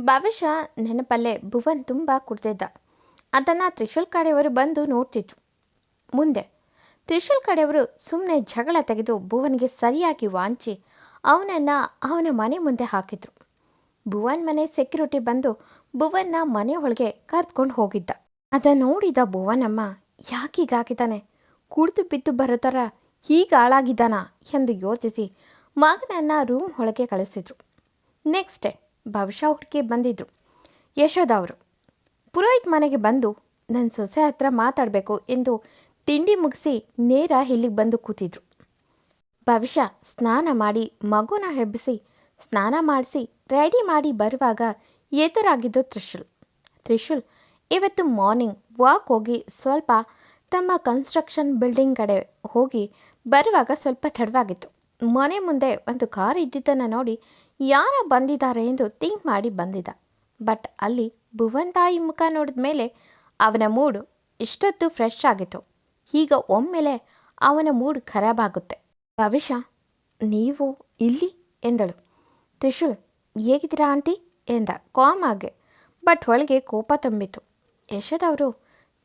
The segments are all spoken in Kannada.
ಭವಿಷ್ಯ ನೆನಪಲ್ಲೇ ಭುವನ್ ತುಂಬ ಕುಡ್ದಿದ್ದ. ಅದನ್ನು ತ್ರಿಶೂಲ್ ಕಡೆಯವರು ಬಂದು ನೋಡ್ತಿದ್ರು. ಮುಂದೆ, ತ್ರಿಶೂಲ್ ಕಡೆಯವರು ಸುಮ್ಮನೆ ಜಗಳ ತೆಗೆದು ಭುವನ್ಗೆ ಸರಿಯಾಗಿ ವಾಂಚಿ ಅವನನ್ನು ಅವನ ಮನೆ ಮುಂದೆ ಹಾಕಿದ್ರು. ಭುವನ್ ಮನೆ ಸೆಕ್ಯೂರಿಟಿ ಬಂದು ಭುವನ್ನ ಮನೆ ಒಳಗೆ ಕರೆದುಕೊಂಡು ಹೋಗಿದ್ದ. ಅದನ್ನು ನೋಡಿದ ಭುವನಮ್ಮ, ಯಾಕೀಗಾಗಿದ್ದಾನೆ? ಕುಡಿದು ಬಿದ್ದು ಬರೋ ಥರ ಹೀಗೆ ಹಾಳಾಗಿದ್ದಾನ? ಎಂದು ಯೋಚಿಸಿ ಮಗನನ್ನು ರೂಮ್ ಒಳಗೆ ಕಳಿಸಿದ್ರು. ನೆಕ್ಸ್ಟ್ ಡೇ ಭವಿಷ್ಯ ಹುಡುಕಿ ಬಂದಿದ್ರು. ಯಶೋಧ ಅವರು, ಪುರೋಹಿತ್ ಮನೆಗೆ ಬಂದು ನನ್ನ ಸೊಸೆ ಹತ್ರ ಮಾತಾಡಬೇಕು ಎಂದು ತಿಂಡಿ ಮುಗಿಸಿ ನೇರ ಇಲ್ಲಿಗೆ ಬಂದು ಕೂತಿದ್ರು. ಭವಿಷ್ಯ ಸ್ನಾನ ಮಾಡಿ ಮಗುನ ಹೆಬ್ಬಿಸಿ ಸ್ನಾನ ಮಾಡಿಸಿ ರೆಡಿ ಮಾಡಿ ಬರುವಾಗ ಎದುರಾಗಿದ್ದು ತ್ರಿಶೂಲ್. ತ್ರಿಶೂಲ್, ಇವತ್ತು ಮಾರ್ನಿಂಗ್ ವಾಕ್ ಹೋಗಿ ಸ್ವಲ್ಪ ತಮ್ಮ ಕನ್ಸ್ಟ್ರಕ್ಷನ್ ಬಿಲ್ಡಿಂಗ್ ಕಡೆ ಹೋಗಿ ಬರುವಾಗ ಸ್ವಲ್ಪ ತಡವಾಗಿತ್ತು. ಮನೆ ಮುಂದೆ ಒಂದು ಕಾರ್ ಇದ್ದಿದ್ದನ್ನು ನೋಡಿ ಯಾರ ಬಂದಿದ್ದಾರೆ ಎಂದು ಥಿಂಕ್ ಮಾಡಿ ಬಂದಿದ್ದ. ಬಟ್ ಅಲ್ಲಿ ಭುವನ್ ತಾಯಿ ಮುಖ ನೋಡಿದ ಮೇಲೆ ಅವನ ಮೂಡು ಇಷ್ಟೊತ್ತು ಫ್ರೆಶ್ ಆಗಿತ್ತು. ಈಗ ಒಮ್ಮೆಲೆ ಅವನ ಮೂಡ್ ಖರಾಬ್ ಆಗುತ್ತೆ. ಭವಿಷ್ಯ, ನೀವು ಇಲ್ಲಿ ಎಂದಳು. ತ್ರಿಶೂಲ್, ಹೇಗಿದ್ದೀರಾ ಆಂಟಿ? ಎಂದ ಕಾಮ್ ಆಗೆ. ಬಟ್ ಒಳಗೆ ಕೋಪ ತುಂಬಿತು ಯಶದವರು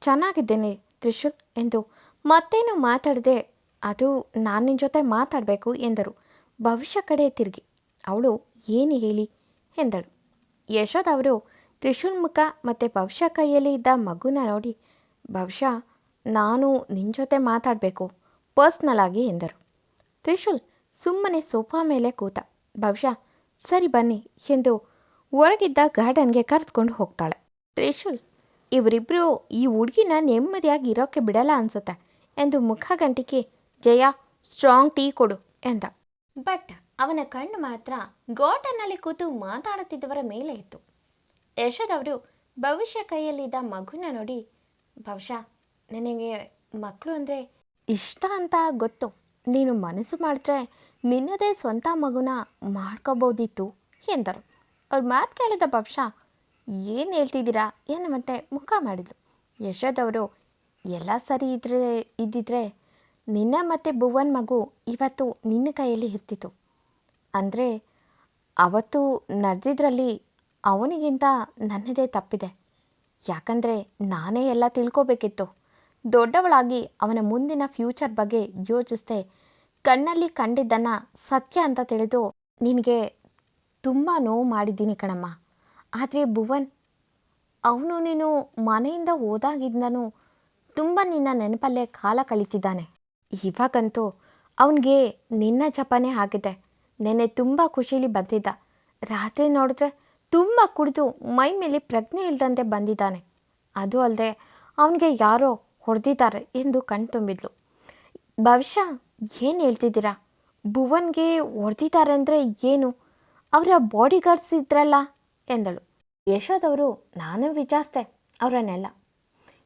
ಚೆನ್ನಾಗಿದ್ದೇನೆ ತ್ರಿಶೂಲ್ ಎಂದು ಮತ್ತೇನು ಮಾತಾಡದೆ ಅದು ನಾನು ನಿನ್ನ ಜೊತೆ ಮಾತಾಡಬೇಕು ಎಂದರು. ಭವಿಷ್ಯ ಕಡೆ ತಿರುಗಿ. ಅವಳು, ಏನು ಹೇಳಿ? ಎಂದಳು. ಯಶೋದ್ ಅವರು ತ್ರಿಶೂಲ್ ಮುಖ ಮತ್ತು ಭವಿಷ್ಯ ಕೈಯಲ್ಲಿ ಇದ್ದ ಮಗುನ ನೋಡಿ, ಭವಿಷ್ಯ, ನಾನು ನಿನ್ನ ಜೊತೆ ಮಾತಾಡಬೇಕು, ಪರ್ಸ್ನಲ್ ಆಗಿ, ಎಂದರು. ತ್ರಿಶೂಲ್ ಸುಮ್ಮನೆ ಸೋಫಾ ಮೇಲೆ ಕೂತ, ಭವಿಷ್ಯ, ಸರಿ ಬನ್ನಿ, ಎಂದು ಹೊರಗಿದ್ದ ಗಾರ್ಡನ್ಗೆ ಕರೆದುಕೊಂಡು ಹೋಗ್ತಾಳೆ. ತ್ರಿಶೂಲ್ ಇವರಿಬ್ಬರು ಈ ಹುಡುಗಿನ ನೆಮ್ಮದಿಯಾಗಿ ಇರೋಕ್ಕೆ ಬಿಡಲ್ಲ ಅನ್ಸುತ್ತೆ, ಎಂದು ಮುಖ ಗಂಟಿಕೆ ಜಯ ಸ್ಟ್ರಾಂಗ್ ಟೀ ಕೊಡು ಎಂದ. ಬಟ್ ಅವನ ಕಣ್ಣು ಮಾತ್ರ ಗೋಟನ್ನಲ್ಲಿ ಕೂತು ಮಾತಾಡುತ್ತಿದ್ದವರ ಮೇಲೆ ಇತ್ತು. ಯಶೋದವರು ಭವಿಷ್ಯ ಕೈಯಲ್ಲಿದ್ದ ಮಗುನ ನೋಡಿ ಬಹುಶಃ ನನಗೆ ಮಕ್ಕಳು ಅಂದರೆ ಇಷ್ಟ ಅಂತ ಗೊತ್ತು. ನೀನು ಮನಸ್ಸು ಮಾಡಿದ್ರೆ ನಿನ್ನದೇ ಸ್ವಂತ ಮಗುನ ಮಾಡ್ಕೋಬೋದಿತ್ತು ಎಂದರು. ಅವ್ರ ಮಾತು ಕೇಳಿದ ಬಹುಶಃ ಏನು ಹೇಳ್ತಿದ್ದೀರಾ? ಎನ್ನುವಂತೆ ಮುಖ ಮಾಡಿದ್ರು ಯಶೋದವರು, ಎಲ್ಲ ಸರಿ ಇದ್ರೆ, ಇದ್ದಿದ್ರೆ ನಿನ್ನ ಮತ್ತು ಭುವನ್ ಮಗು ಇವತ್ತು ನಿನ್ನ ಕೈಯಲ್ಲಿ ಇರ್ತಿತ್ತು ಅಂದರೆ ಅವತ್ತು ನಡೆದಿದ್ರಲ್ಲಿ ಅವನಿಗಿಂತ ನನ್ನದೇ ತಪ್ಪಿದೆ. ಯಾಕಂದರೆ ನಾನೇ ಎಲ್ಲ ತಿಳ್ಕೋಬೇಕಿತ್ತು. ದೊಡ್ಡವಳಾಗಿ ಅವನ ಮುಂದಿನ ಫ್ಯೂಚರ್ ಬಗ್ಗೆ ಯೋಚಿಸ್ದೆ ಕಣ್ಣಲ್ಲಿ ಕಂಡಿದ್ದನ್ನು ಸತ್ಯ ಅಂತ ತಿಳಿದು ನಿನಗೆ ತುಂಬ ನೋವು ಮಾಡಿದ್ದೀನಿ ಕಣಮ್ಮ. ಆದರೆ ಭುವನ್ ಅವನು ನೀನು ಮನೆಯಿಂದ ಹೋದಾಗಿಂದನೂ ತುಂಬ ನಿನ್ನ ನೆನಪಲ್ಲೇ ಕಾಲ ಕಳೀತಿದ್ದಾನೆ. ಇವಾಗಂತೂ ಅವನಿಗೆ ನಿನ್ನ ಜಪನೇ ಆಗಿದೆ. ನೆನ್ನೆ ತುಂಬ ಖುಷಿಲಿ ಬಂದಿದ್ದ. ರಾತ್ರಿ ನೋಡಿದ್ರೆ ತುಂಬ ಕುಡಿದು ಮೈ ಮೇಲೆ ಪ್ರಜ್ಞೆ ಇಲ್ದಂತೆ ಬಂದಿದ್ದಾನೆ. ಅದು ಅಲ್ಲದೆ ಅವನಿಗೆ ಯಾರೋ ಹೊಡೆದಿದ್ದಾರೆ ಎಂದು ಕಣ್ತುಂಬಿದ್ಲು ಭವಿಷ್ಯ ಏನು ಹೇಳ್ತಿದ್ದೀರಾ? ಭುವನ್ಗೆ ಹೊಡೆದಿದ್ದಾರೆ ಅಂದರೆ ಏನು? ಅವರ ಬಾಡಿ ಗಾರ್ಡ್ಸ್ ಇದ್ರಲ್ಲ ಎಂದಳು. ಯಶೋದವರು ನಾನು ವಿಚಾರಿಸ್ದೆ, ಅವರನ್ನೆಲ್ಲ.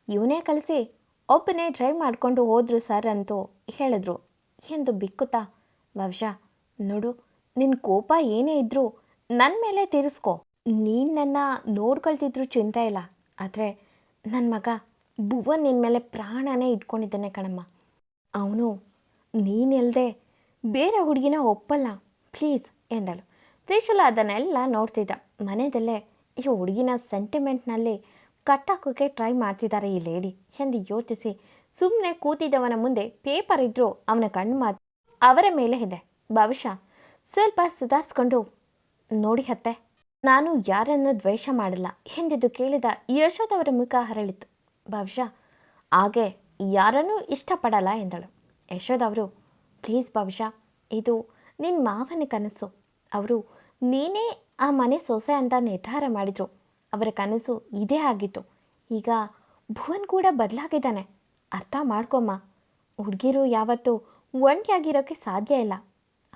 ಇವನೇ ಕಳಿಸಿ ಒಬ್ಬನೇ ಡ್ರೈವ್ ಮಾಡಿಕೊಂಡು ಹೋದರು ಸರ್ ಅಂತೂ ಹೇಳಿದ್ರು. ಎಂದು ಬಿಕ್ಕುತ್ತಾ ಭವಿಷ್ಯ ನೋಡು ನಿನ್ನ ಕೋಪ ಏನೇ ಇದ್ದರೂ ನನ್ನ ಮೇಲೆ ತೀರಿಸ್ಕೊ. ನೀನು ನನ್ನ ನೋಡ್ಕೊಳ್ತಿದ್ರು ಚಿಂತೆ ಇಲ್ಲ. ಆದರೆ ನನ್ನ ಮಗ ಭುವನ್ ನಿನ್ನ ಮೇಲೆ ಪ್ರಾಣನೇ ಇಟ್ಕೊಂಡಿದ್ದಾನೆ ಕಣಮ್ಮ. ಅವನು ನೀನಿಲ್ಲದೆ ಬೇರೆ ಹುಡುಗಿನ ಒಪ್ಪಲ್ಲ. ಪ್ಲೀಸ್, ಎಂದಳು. ತ್ರಿಶೂಲ ಅದನ್ನೆಲ್ಲ ನೋಡ್ತಿದ್ದ. ಮನೆಯಲ್ಲೇ ಈ ಹುಡುಗಿನ ಸೆಂಟಿಮೆಂಟ್ನಲ್ಲಿ ಕಟ್ಟಾಕೋಕ್ಕೆ ಟ್ರೈ ಮಾಡ್ತಿದ್ದಾರೆ ಈ ಲೇಡಿ. ಎಂದು ಯೋಚಿಸಿ ಸುಮ್ಮನೆ ಕೂತಿದ್ದವನ ಮುಂದೆ ಪೇಪರ್ ಇದ್ದರೂ ಅವನ ಕಣ್ಣು ಮಾತು ಅವರ ಮೇಲೆ ಇದೆ. ಭವಿಷ್ಯ ಸ್ವಲ್ಪ ಸುಧಾರಿಸ್ಕೊಂಡು ನೋಡಿ ಹತ್ತೆ ನಾನು ಯಾರನ್ನು ದ್ವೇಷ ಮಾಡಲ್ಲ ಎಂದಿದ್ದು ಕೇಳಿದ ಯಶೋದವರ ಮುಖ ಹರಳಿತು. ಭವಿಷ್ಯ ಹಾಗೆ ಯಾರನ್ನೂ ಇಷ್ಟಪಡಲ್ಲ ಎಂದಳು. ಯಶೋದವರು ಪ್ಲೀಸ್ ಭವಿಷ್ಯ ಇದು ನಿನ್ನ ಮಾವನ ಕನಸು. ಅವರು ನೀನೇ ಆ ಮನೆ ಸೊಸೆ ಅಂತ ನಿರ್ಧಾರ ಮಾಡಿದರು. ಅವರ ಕನಸು ಇದೇ ಆಗಿತ್ತು. ಈಗ ಭುವನ್ ಕೂಡ ಬದಲಾಗಿದ್ದಾನೆ. ಅರ್ಥ ಮಾಡ್ಕೊಮ್ಮ. ಹುಡುಗಿರು ಯಾವತ್ತೂ ಒಂಟಿಯಾಗಿರೋಕ್ಕೆ ಸಾಧ್ಯ ಇಲ್ಲ.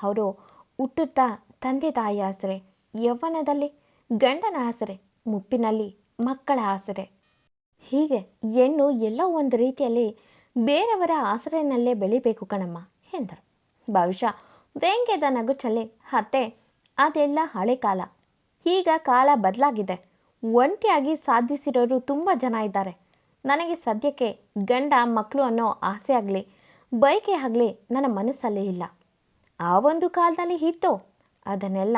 ಅವರು ಹುಟ್ಟುತ್ತಾ ತಂದೆ ತಾಯಿ ಆಸರೆ ಯೌವನದಲ್ಲಿ ಗಂಡನ ಆಸರೆ, ಮುಪ್ಪಿನಲ್ಲಿ ಮಕ್ಕಳ ಆಸರೆ. ಹೀಗೆ ಹೆಣ್ಣು ಎಲ್ಲೋ ಒಂದು ರೀತಿಯಲ್ಲಿ ಬೇರೆಯವರ ಆಸರೆಯಲ್ಲೇ ಬೆಳಿಬೇಕು ಕಣಮ್ಮ ಎಂದರು. ಬಹುಶಃ ವ್ಯಂಗ್ಯದ ಚಲೆ ಅತ್ತೆ ಅದೆಲ್ಲ ಹಳೆ ಕಾಲ. ಈಗ ಕಾಲ ಬದಲಾಗಿದೆ. ಒಂಟಿಯಾಗಿ ಸಾಧಿಸಿರೋರು ತುಂಬ ಜನ ಇದ್ದಾರೆ. ನನಗೆ ಸದ್ಯಕ್ಕೆ ಗಂಡ ಮಕ್ಕಳು ಅನ್ನೋ ಆಸೆ ಆಗಲಿ, ಬಯಕೆ ಆಗಲಿ ನನ್ನ ಮನಸ್ಸಲ್ಲಿ ಇಲ್ಲ. ಆ ಒಂದು ಕಾಲದಲ್ಲಿ ಇತ್ತು. ಅದನ್ನೆಲ್ಲ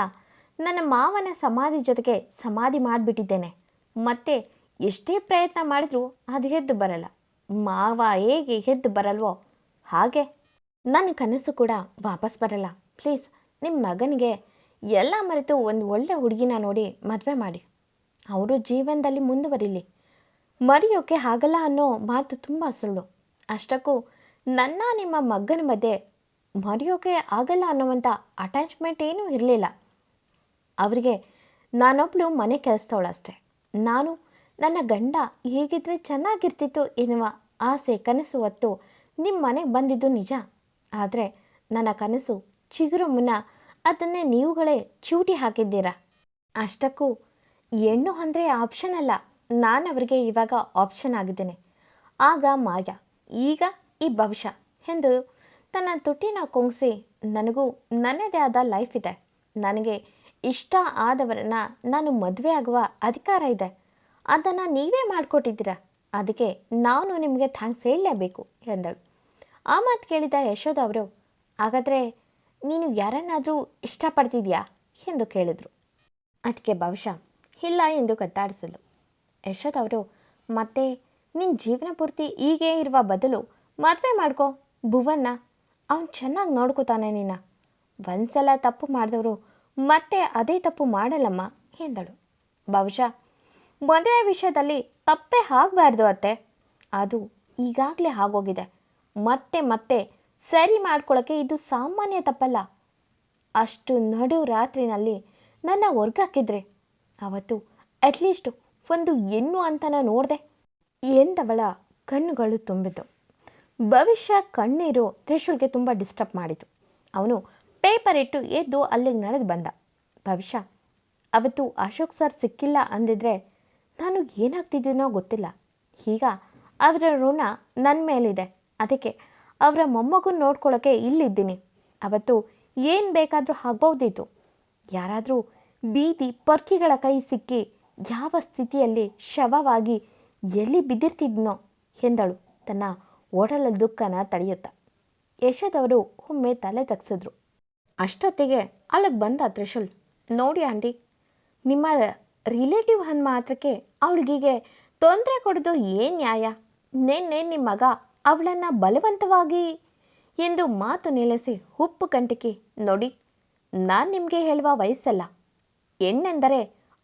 ನನ್ನ ಮಾವನ ಸಮಾಧಿ ಜೊತೆಗೆ ಸಮಾಧಿ ಮಾಡಿಬಿಟ್ಟಿದ್ದೇನೆ. ಮತ್ತೆ ಎಷ್ಟೇ ಪ್ರಯತ್ನ ಮಾಡಿದ್ರೂ ಅದು ಎದ್ದು ಬರಲ್ಲ. ಮಾವ ಹೇಗೆ ಎದ್ದು ಬರಲ್ವೋ ಹಾಗೆ ನನ್ನ ಕನಸು ಕೂಡ ವಾಪಸ್ ಬರಲ್ಲ. ಪ್ಲೀಸ್ ನಿಮ್ಮ ಮಗನಿಗೆ ಎಲ್ಲ ಮರೆತು ಒಂದು ಒಳ್ಳೆ ಹುಡುಗಿನ ನೋಡಿ ಮದುವೆ ಮಾಡಿ. ಅವರು ಜೀವನದಲ್ಲಿ ಮುಂದುವರಿಲಿ. ಮರೆಯೋಕೆ ಆಗಲ್ಲ ಅನ್ನೋ ಮಾತು ತುಂಬ ಸುಳ್ಳು. ಅಷ್ಟಕ್ಕೂ ನನ್ನ ನಿಮ್ಮ ಮಗನ ಮಧ್ಯೆ ಮರೆಯೋಕೆ ಆಗಲ್ಲ ಅನ್ನೋವಂಥ ಅಟ್ಯಾಚ್ಮೆಂಟ್ ಏನೂ ಇರಲಿಲ್ಲ. ಅವರಿಗೆ ನಾನೊಬ್ಳು ಮನೆ ಕೆಲಸದವಳಷ್ಟೆ ನಾನು ನನ್ನ ಗಂಡ ಹೇಗಿದ್ರೆ ಚೆನ್ನಾಗಿರ್ತಿತ್ತು ಎನ್ನುವ ಆಸೆ ಕನಸು ಹೊತ್ತು ನಿಮ್ಮ ಮನೆಗೆ ಬಂದಿದ್ದು ನಿಜ. ಆದರೆ ನನ್ನ ಕನಸು ಚಿಗುರು ಮುನ್ನ ಅದನ್ನೇ ನೀವುಗಳೇ ಚೂಟಿ ಹಾಕಿದ್ದೀರಾ? ಅಷ್ಟಕ್ಕೂ ಹೆಣ್ಣು ಅಂದರೆ ಆಪ್ಷನ್ ಅಲ್ಲ. ನಾನು ಅವರಿಗೆ ಇವಾಗ ಆಪ್ಷನ್ ಆಗಿದ್ದೇನೆ. ಆಗ ಮಾಯ, ಈಗ ಈ ಭವಿಷ್ಯ ಎಂದು ತನ್ನ ತುಟಿನ ಕೊಂಗಿಸಿ, ನನಗೂ ನನ್ನದೇ ಆದ ಲೈಫ್ ಇದೆ. ನನಗೆ ಇಷ್ಟ ಆದವರನ್ನ ನಾನು ಮದುವೆ ಆಗುವ ಅಧಿಕಾರ ಇದೆ. ಅದನ್ನು ನೀವೇ ಮಾಡಿಕೊಟ್ಟಿದ್ದೀರ? ಅದಕ್ಕೆ ನಾನು ನಿಮಗೆ ಥ್ಯಾಂಕ್ಸ್ ಹೇಳಲೇಬೇಕು ಎಂದಳು. ಆ ಮಾತು ಕೇಳಿದ ಯಶೋಧ ಅವರು, ಹಾಗಾದರೆ ನೀನು ಯಾರನ್ನಾದರೂ ಇಷ್ಟಪಡ್ತಿದ್ಯಾ? ಎಂದು ಕೇಳಿದರು. ಅದಕ್ಕೆ ಬಹುಶಃ ಇಲ್ಲ ಎಂದು ಕತ್ತಾಡಿಸಲು ಯಶೋದ್ ಅವರು, ಮತ್ತೆ ನಿನ್ನ ಜೀವನ ಪೂರ್ತಿ ಹೀಗೆ ಇರುವ ಬದಲು ಮದುವೆ ಮಾಡ್ಕೊ, ಭುವನ್ನ. ಅವನು ಚೆನ್ನಾಗಿ ನೋಡ್ಕೋತಾನೆ ನಿನ್ನ ಒಂದ್ಸಲ ತಪ್ಪು ಮಾಡಿದವರು ಮತ್ತೆ ಅದೇ ತಪ್ಪು ಮಾಡಲ್ಲಮ್ಮ, ಎಂದಳು. ಬಹುಶಃ ಮದುವೆ ವಿಷಯದಲ್ಲಿ ತಪ್ಪೇ ಆಗಬಾರ್ದು ಅತ್ತೆ. ಅದು ಈಗಾಗಲೇ ಆಗೋಗಿದೆ. ಮತ್ತೆ ಮತ್ತೆ ಸರಿ ಮಾಡ್ಕೊಳ್ಳೋಕ್ಕೆ ಇದು ಸಾಮಾನ್ಯ ತಪ್ಪಲ್ಲ. ಅಷ್ಟು ನಡು ರಾತ್ರಿನಲ್ಲಿ ನನ್ನ ಹೊರ್ಗಾಕಿದ್ರೆ ಅವತ್ತು ಅಟ್ಲೀಸ್ಟ್ ಒಂದು ಹೆಣ್ಣು ಅಂತ ನೋಡಿದೆ. ಎಂದವಳ ಕಣ್ಣುಗಳು ತುಂಬಿತು ಭವಿಷ್ಯ ಕಣ್ಣೀರು ತ್ರಿಶೂಲ್ಗೆ ತುಂಬ ಡಿಸ್ಟರ್ಬ್ ಮಾಡಿತು. ಅವನು ಪೇಪರ್ ಇಟ್ಟು ಎದ್ದು ಅಲ್ಲಿಗೆ ನಡೆದು ಬಂದ. ಭವಿಷ್ಯ, ಅವತ್ತು ಅಶೋಕ್ ಸರ್ ಸಿಕ್ಕಿಲ್ಲ ಅಂದಿದ್ರೆ ನಾನು ಏನಾಗ್ತಿದ್ದೀನೋ ಗೊತ್ತಿಲ್ಲ. ಈಗ ಅವರ ಋಣ ನನ್ನ ಮೇಲಿದೆ. ಅದಕ್ಕೆ ಅವರ ಮೊಮ್ಮಗು ನೋಡ್ಕೊಳ್ಳೋಕ್ಕೆ ಇಲ್ಲಿದ್ದೀನಿ. ಅವತ್ತು ಏನು ಬೇಕಾದರೂ ಆಗ್ಬೋದಿತ್ತು. ಯಾರಾದರೂ ಬೀದಿ ಪರ್ಕಿಗಳ ಕೈ ಸಿಕ್ಕಿ ಯಾವ ಸ್ಥಿತಿಯಲ್ಲಿ ಶವವಾಗಿ ಎಲ್ಲಿ ಬಿದ್ದಿರ್ತಿದ್ನೋ ಎಂದಳು ತನ್ನ ಓಡಲ ದುಃಖನ ತಡೆಯುತ್ತಾ. ಯಶದವರು ಒಮ್ಮೆ ತಲೆ ತಗ್ಸಿದ್ರು. ಅಷ್ಟೊತ್ತಿಗೆ ಅಲ್ಲಿಗೆ ಬಂದ ತ್ರಿಶೂಲ್, ನೋಡಿ ಆಂಟಿ, ನಿಮ್ಮ ರಿಲೇಟಿವ್ ಅಂದ ಮಾತ್ರಕ್ಕೆ ಅವಳಿಗೆ ತೊಂದರೆ ಕೊಡೋದು ಏನು ನ್ಯಾಯ? ನಿನ್ನೆ ನಿಮ್ಮ ಮಗ ಅವಳನ್ನು ಬಲವಂತವಾಗಿ ಎಂದು ಮಾತು ನಿಲ್ಲಿಸಿ ಉಪ್ಪು ಕಂಟಿಕೆ, ನೋಡಿ, ನಾನು ನಿಮಗೆ ಹೇಳುವ ವಯಸ್ಸಲ್ಲ. ಹೆಣ್ಣೆಂದರೆ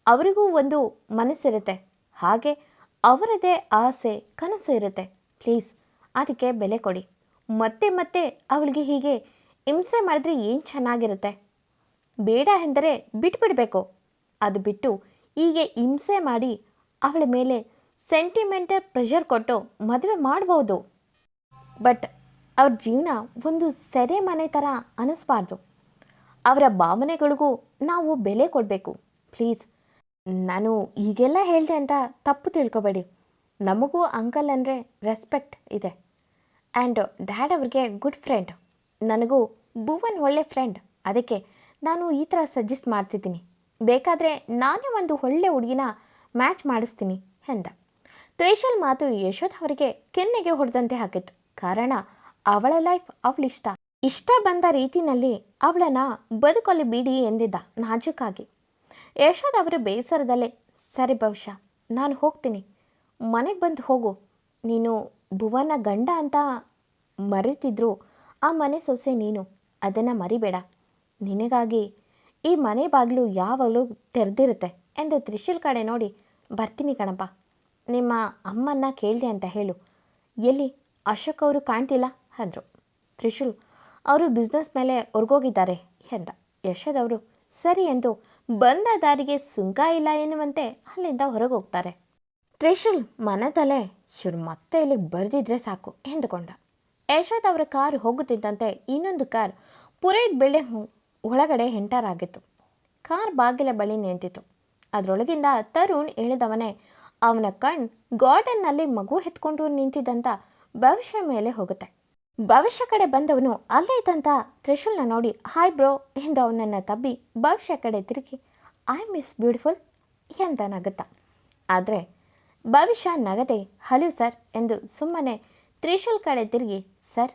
ಅವರಿಗೂ ಒಂದು ಮನಸ್ಸಿರುತ್ತೆ. ಹಾಗೆ ಅವರದೇ ಆಸೆ, ಕನಸು ಇರುತ್ತೆ. ಪ್ಲೀಸ್, ಅದಕ್ಕೆ ಬೆಲೆ ಕೊಡಿ. ಮತ್ತೆ ಮತ್ತೆ ಅವಳಿಗೆ ಹೀಗೆ ಹಿಂಸೆ ಮಾಡಿದ್ರೆ ಏನು ಚೆನ್ನಾಗಿರುತ್ತೆ? ಬೇಡ ಎಂದರೆ ಬಿಟ್ಬಿಡಬೇಕು. ಅದು ಬಿಟ್ಟು ಹೀಗೆ ಹಿಂಸೆ ಮಾಡಿ ಅವಳ ಮೇಲೆ ಸೆಂಟಿಮೆಂಟಲ್ ಪ್ರೆಷರ್ ಕೊಟ್ಟು ಮದುವೆ ಮಾಡ್ಬೋದು. ಬಟ್ ಅವ್ರ ಜೀವನ ಒಂದು ಸೆರೆ ಮನೆ ಥರ ಅನ್ನಿಸ್ಬಾರ್ದು ಅವರ ಭಾವನೆಗಳಿಗೂ ನಾವು ಬೆಲೆ ಕೊಡಬೇಕು. ಪ್ಲೀಸ್. ನಾನು ಈಗೆಲ್ಲ ಹೇಳಿದೆ ಅಂತ ತಪ್ಪು ತಿಳ್ಕೊಬೇಡಿ. ನಮಗೂ ಅಂಕಲ್ ಅಂದರೆ ರೆಸ್ಪೆಕ್ಟ್ ಇದೆ. ಆ್ಯಂಡ್ ಡ್ಯಾಡ್ ಅವ್ರಿಗೆ ಗುಡ್ ಫ್ರೆಂಡ್. ನನಗೂ ಭುವನ್ ಒಳ್ಳೆ ಫ್ರೆಂಡ್. ಅದಕ್ಕೆ ನಾನು ಈ ಥರ ಸಜೆಸ್ಟ್ ಮಾಡ್ತಿದ್ದೀನಿ. ಬೇಕಾದರೆ ನಾನೇ ಒಂದು ಒಳ್ಳೆ ಹುಡುಗಿನ ಮ್ಯಾಚ್ ಮಾಡಿಸ್ತೀನಿ ಎಂದ. ತ್ರೇಷಲ್ ಮಾತು ಯಶೋಧ ಅವರಿಗೆ ಕೆನ್ನೆಗೆ ಹೊಡೆದಂತೆ ಹಾಕಿತ್ತು. ಕಾರಣ ಅವಳ ಲೈಫ್ ಅವಳಿಷ್ಟ. ಇಷ್ಟ ಬಂದ ರೀತಿನಲ್ಲಿ ಅವಳನ್ನು ಬದುಕಲು ಬಿಡಿ ಎಂದಿದ್ದ ನಾಜೂಕಾಗಿ. ಯಶೋದ್ ಅವರ ಬೇಸರದಲ್ಲೇ, ಸರಿ ಬಹುಶಃ ನಾನು ಹೋಗ್ತೀನಿ. ಮನೆಗೆ ಬಂದು ಹೋಗು. ನೀನು ಭುವನ ಗಂಡ ಅಂತ ಮರೆತಿದ್ರು, ಆ ಮನೆ ಸೊಸೆ ನೀನು. ಅದನ್ನು ಮರಿಬೇಡ. ನಿನಗಾಗಿ ಈ ಮನೆ ಬಾಗಿಲು ಯಾವಾಗಲೂ ತೆರೆದಿರುತ್ತೆ ಎಂದು ತ್ರಿಶೂಲ್ ಕಡೆ ನೋಡಿ, ಬರ್ತೀನಿ ಕಣಪ್ಪ. ನಿಮ್ಮ ಅಮ್ಮನ್ನ ಕೇಳಿದೆ ಅಂತ ಹೇಳು. ಎಲ್ಲಿ? ಅಶೋಕ್ ಅವರು ಕಾಣ್ತಿಲ್ಲ? ಅಂದರು. ತ್ರಿಶೂಲ್ ಅವರು ಬಿಸ್ನೆಸ್ ಮೇಲೆ ಹೊರ್ಗೋಗಿದ್ದಾರೆ ಎಂದ ಯಶೋದವರು ಸರಿ ಎಂದು ಬಂದ ದಾರಿಗೆ ಸುಂಕ ಇಲ್ಲ ಎನ್ನುವಂತೆ ಅಲ್ಲಿಂದ ಹೊರಗೆ ಹೋಗ್ತಾರೆ ತ್ರಿಶೂಲ್ ಮನದಲ್ಲೇ ಇವ್ರು ಮತ್ತೆ ಇಲ್ಲಿಗೆ ಬರೆದಿದ್ರೆ ಸಾಕು ಎಂದುಕೊಂಡ. ಯಶೋದ್ ಅವರ ಕಾರು ಹೋಗುತ್ತಿದ್ದಂತೆ ಇನ್ನೊಂದು ಕಾರ್ ಪುರೈದ್ ಬಿಲ್ಡಿಂಗ್ ಒಳಗಡೆ ಎಂಟರ್ ಆಗಿತ್ತು. ಕಾರ್ ಬಾಗಿಲ ಬಳಿ ನಿಂತಿತು ಅದರೊಳಗಿಂದ ತರುಣ್ ಇಳಿದವನೇ ಅವನ ಕಣ್ ಗಾರ್ಡನ್ನಲ್ಲಿ ಮಗು ಎತ್ಕೊಂಡು ನಿಂತಿದ್ದಂಥ ಭವಿಷ್ಯ ಮೇಲೆ ಹೋಗುತ್ತೆ. ಭವಿಷ್ಯ ಕಡೆ ಬಂದವನು ಅಲ್ಲೇ ಇದ್ದಂಥ ತ್ರಿಶೂಲ್ನ ನೋಡಿ, ಹಾಯ್ ಬ್ರೋ ಎಂದು ಅವನನ್ನು ತಬ್ಬಿ ಭವಿಷ್ಯ ಕಡೆ ತಿರುಗಿ, ಐ ಮಿಸ್ ಬ್ಯೂಟಿಫುಲ್ ಎಂದ ನಗುತ್ತ. ಆದರೆ, ಭವಿಷ್ಯ ನಗದೆ, ಹಲೋ ಸರ್ ಎಂದು ಸುಮ್ಮನೆ ತ್ರಿಶೂಲ್ ಕಡೆ ತಿರುಗಿ, ಸರ್,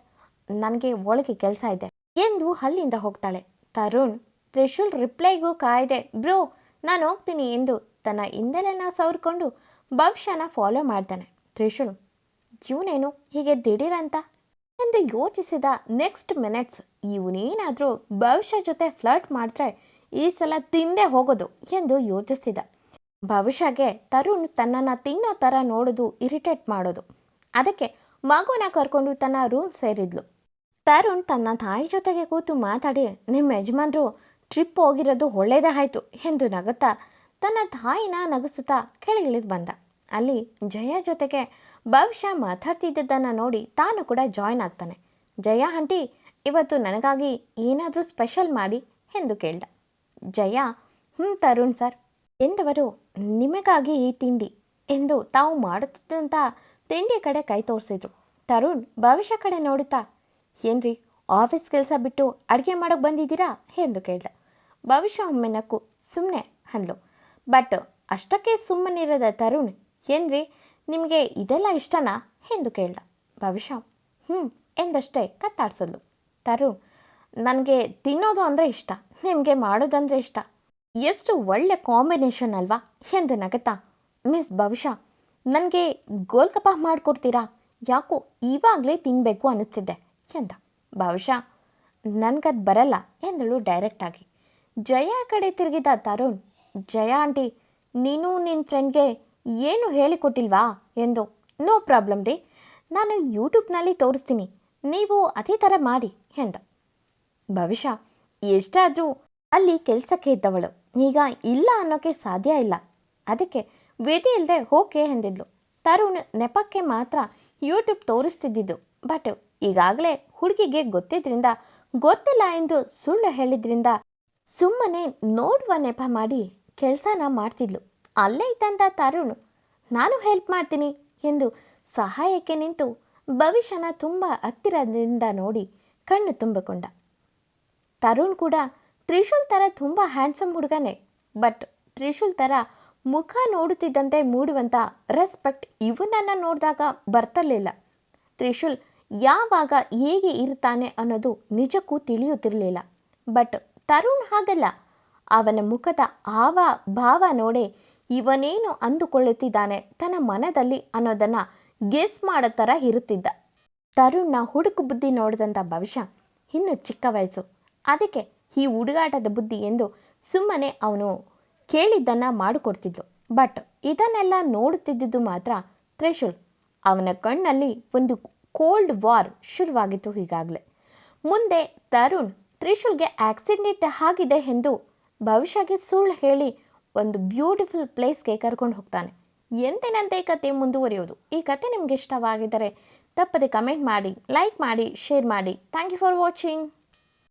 ನನಗೆ ಒಳಗೆ ಕೆಲಸ ಇದೆ ಎಂದು ಅಲ್ಲಿಂದ ಹೋಗ್ತಾಳೆ. ತರುಣ್ ತ್ರಿಶೂಲ್ ರಿಪ್ಲೈಗೂ ಕಾಯ್ದೆ, ಬ್ರೋ, ನಾನು ಹೋಗ್ತೀನಿ ಎಂದು ತನ್ನ ಹಿಂದೆಲೆನ ಸವರ್ಕೊಂಡು ಭವಿಷ್ಯನ ಫಾಲೋ ಮಾಡ್ತಾನೆ. ತ್ರಿಶೂಲ್, ಇವನೇನು, ಹೀಗೆ ದಿಢೀರಂತ ಎಂದು ಯೋಚಿಸಿದ ನೆಕ್ಸ್ಟ್ ಮಿನಿಟ್ಸ್ ಇವನೇನಾದರೂ ಭವಿಷ್ಯ ಜೊತೆ ಫ್ಲರ್ಟ್ ಮಾಡಿದ್ರೆ ಈ ಸಲ ತಿಂದೇ ಹೋಗೋದು ಎಂದು ಯೋಚಿಸಿದ. ಭವಿಷ್ಯಗೆ ತರುಣ್ ತನ್ನನ್ನು ತಿನ್ನೋ ಥರ ನೋಡೋದು ಇರಿಟೇಟ್ ಮಾಡೋದು. ಅದಕ್ಕೆ ಮಗುನ ಕರ್ಕೊಂಡು ತನ್ನ ರೂಮ್ ಸೇರಿದ್ಲು. ತರುಣ್ ತನ್ನ ತಾಯಿ ಜೊತೆಗೆ ಕೂತು ಮಾತಾಡಿ ನಿಮ್ಮ ಯಜಮಾನ್ರು ಟ್ರಿಪ್ ಹೋಗಿರೋದು ಒಳ್ಳೇದೇ ಆಯಿತು ಎಂದು ನಗುತ್ತಾ ತನ್ನ ತಾಯಿನ ನಗಿಸುತ್ತಾ ಕೆಳಗಿಳಿದು ಬಂದ. ಅಲ್ಲಿ ಜಯ ಜೊತೆಗೆ ಭವಿಷ್ಯ ಮಾತಾಡ್ತಿದ್ದದ್ದನ್ನು ನೋಡಿ ತಾನು ಕೂಡ ಜಾಯ್ನ್ ಆಗ್ತಾನೆ. ಜಯ ಆಂಟಿ, ಇವತ್ತು ನನಗಾಗಿ ಏನಾದರೂ ಸ್ಪೆಷಲ್ ಮಾಡಿ ಎಂದು ಕೇಳ್ದ. ಜಯ ಹ್ಞೂ ತರುಣ್ ಸರ್, ಎಂದವರು, ನಿಮಗಾಗಿ ಈ ತಿಂಡಿ ಎಂದು ತಾವು ಮಾಡುತ್ತಿದ್ದಂಥ ತಿಂಡಿ ಕಡೆ ಕೈ ತೋರಿಸಿದ್ರು. ತರುಣ್, ಭವಿಷ್ಯ ಕಡೆ ನೋಡುತ್ತಾ? ಏನ್ರಿ ಆಫೀಸ್ ಕೆಲಸ ಬಿಟ್ಟು ಅಡುಗೆ ಮಾಡೋಕ್ಕೆ ಬಂದಿದ್ದೀರಾ ಎಂದು ಕೇಳ್ದ. ಭವಿಷ್ಯ ಒಮ್ಮೆ ನಕ್ಕು ಸುಮ್ಮನೆ ಅಂದ್ಲು. ಬಟ್ ಅಷ್ಟಕ್ಕೆ ಸುಮ್ಮನಿರದ ತರುಣ್, ಏನ್ರಿ ನಿಮಗೆ ಇದೆಲ್ಲ ಇಷ್ಟನಾ? ಎಂದು ಕೇಳ್ದ. ಭವಿಷ್ಯ ಹ್ಞೂ ಎಂದಷ್ಟೇ ಕತ್ತಾಡ್ಸೋದು. ತರುಣ್ ನನಗೆ ತಿನ್ನೋದು ಅಂದರೆ ಇಷ್ಟ, ನಿಮಗೆ ಮಾಡೋದಂದರೆ ಇಷ್ಟ. ಎಷ್ಟು ಒಳ್ಳೆ ಕಾಂಬಿನೇಷನ್ ಅಲ್ವಾ? ಎಂದು ನಗತ್ತಾ. ಮಿಸ್ ಭವಿಷ್ಯ, ನನಗೆ ಗೋಲ್ಗಪ್ಪ ಮಾಡಿಕೊಡ್ತೀರಾ? ಯಾಕೋ ಇವಾಗಲೇ ತಿನ್ನಬೇಕು ಅನ್ನಿಸ್ತಿದ್ದೆ ಎಂದ. ಭವಿಷ್ಯ, ನನಗದು ಬರಲ್ಲ, ಎಂದಳು ಡೈರೆಕ್ಟಾಗಿ ಜಯ ಕಡೆ ತಿರುಗಿದ ತರುಣ್, ಜಯ ಆಂಟಿ, ನೀನು ನಿನ್ನ ಫ್ರೆಂಡ್ಗೆ ಏನು ಹೇಳಿಕೊಟ್ಟಿಲ್ವಾ ಎಂದು ನೋ ಪ್ರಾಬ್ಲಮ್ ರೀ. ನಾನು ಯೂಟ್ಯೂಬ್ನಲ್ಲಿ ತೋರಿಸ್ತೀನಿ. ನೀವು ಅದೇ ಥರ ಮಾಡಿ ಎಂದ. ಭವಿಷ್ಯ ಎಷ್ಟಾದರೂ ಅಲ್ಲಿ ಕೆಲಸಕ್ಕೆ ಇದ್ದವಳು. ಈಗ ಇಲ್ಲ ಅನ್ನೋಕ್ಕೆ ಸಾಧ್ಯ ಇಲ್ಲ. ಅದಕ್ಕೆ ವಿಧಿ ಇಲ್ಲದೆ ಓಕೆ ಎಂದಿದ್ಲು. ತರುಣ್ ನೆಪಕ್ಕೆ ಮಾತ್ರ ಯೂಟ್ಯೂಬ್ ತೋರಿಸ್ತಿದ್ದಿದ್ದು. ಬಟ್ ಈಗಾಗಲೇ ಹುಡುಗಿಗೆ ಗೊತ್ತಿದ್ರಿಂದ, ಗೊತ್ತಿಲ್ಲ ಎಂದು ಸುಳ್ಳು ಹೇಳಿದ್ರಿಂದ ಸುಮ್ಮನೆ ನೋಡುವ ನೆಪ ಮಾಡಿ ಕೆಲಸನ ಮಾಡ್ತಿದ್ಲು. ಅಲ್ಲೇ ಇದ್ದಂಥ ತರುಣ್, ನಾನು ಹೆಲ್ಪ್ ಮಾಡ್ತೀನಿ ಎಂದು ಸಹಾಯಕ್ಕೆ ನಿಂತು ಭವಿಷ್ಯನ ತುಂಬ ಹತ್ತಿರದಿಂದ ನೋಡಿ ಕಣ್ಣು ತುಂಬಿಕೊಂಡ. ತರುಣ್ ಕೂಡ, ತ್ರಿಶೂಲ್ ಥರ ತುಂಬ ಹ್ಯಾಂಡ್ಸಮ್ ಹುಡುಗನೇ ಬಟ್ ತ್ರಿಶೂಲ್ ಥರ ಮುಖ ನೋಡುತ್ತಿದ್ದಂತೆ ಮೂಡುವಂಥ ರೆಸ್ಪೆಕ್ಟ್ ಇವನನ್ನು ನೋಡಿದಾಗ ಬರ್ತಲಿಲ್ಲ ತ್ರಿಶೂಲ್ ಯಾವಾಗ ಹೇಗೆ ಇರ್ತಾನೆ ಅನ್ನೋದು ನಿಜಕ್ಕೂ ತಿಳಿಯುತ್ತಿರಲಿಲ್ಲ. ಬಟ್ ತರುಣ್ ಹಾಗಲ್ಲ, ಅವನ ಮುಖದ ಆವ ಭಾವ ನೋಡೇ ಇವನೇನು ಅಂದುಕೊಳ್ಳುತ್ತಿದ್ದಾನೆ? ತನ್ನ ಮನದಲ್ಲಿ ಅನ್ನೋದನ್ನು ಗೆಸ್ ಮಾಡೋ ಥರ ಇರುತ್ತಿದ್ದ. ತರುಣ್ನ ಹುಡುಕು ಬುದ್ಧಿ ನೋಡಿದಂಥ ಭವಿಷ್ಯ ಇನ್ನು ಚಿಕ್ಕ ವಯಸ್ಸು. ಅದಕ್ಕೆ ಈ ಹುಡುಗಾಟದ ಬುದ್ಧಿ ಎಂದು ಸುಮ್ಮನೆ ಅವನು ಕೇಳಿದ್ದನ್ನು ಮಾಡಿಕೊಡ್ತಿದ್ಲು. ಬಟ್ ಇದನ್ನೆಲ್ಲ ನೋಡುತ್ತಿದ್ದುದು ಮಾತ್ರ ತ್ರಿಶೂಲ್. ಅವನ ಕಣ್ಣಲ್ಲಿ ಒಂದು ಕೋಲ್ಡ್ ವಾರ್ ಶುರುವಾಗಿತ್ತು ಈಗಾಗಲೇ. ಮುಂದೆ ತರುಣ್, ತ್ರಿಶೂಲ್ಗೆ ಆಕ್ಸಿಡೆಂಟ್ ಆಗಿದೆ ಎಂದು ಭವಿಷ್ಯಗೆ ಸುಳ್ಳು ಹೇಳಿ ಒಂದು ಬ್ಯೂಟಿಫುಲ್ ಪ್ಲೇಸ್ಗೆ ಕರ್ಕೊಂಡು ಹೋಗ್ತಾನೆ. ಎಂತೆನಂತೆ ಕತೆ ಮುಂದುವರಿಯೋದು ಈ ಕತೆ ನಿಮ್ಗೆ ಇಷ್ಟವಾಗಿದ್ದರೆ ತಪ್ಪದೆ ಕಮೆಂಟ್ ಮಾಡಿ ಲೈಕ್ ಮಾಡಿ ಶೇರ್ ಮಾಡಿ. Thank you for watching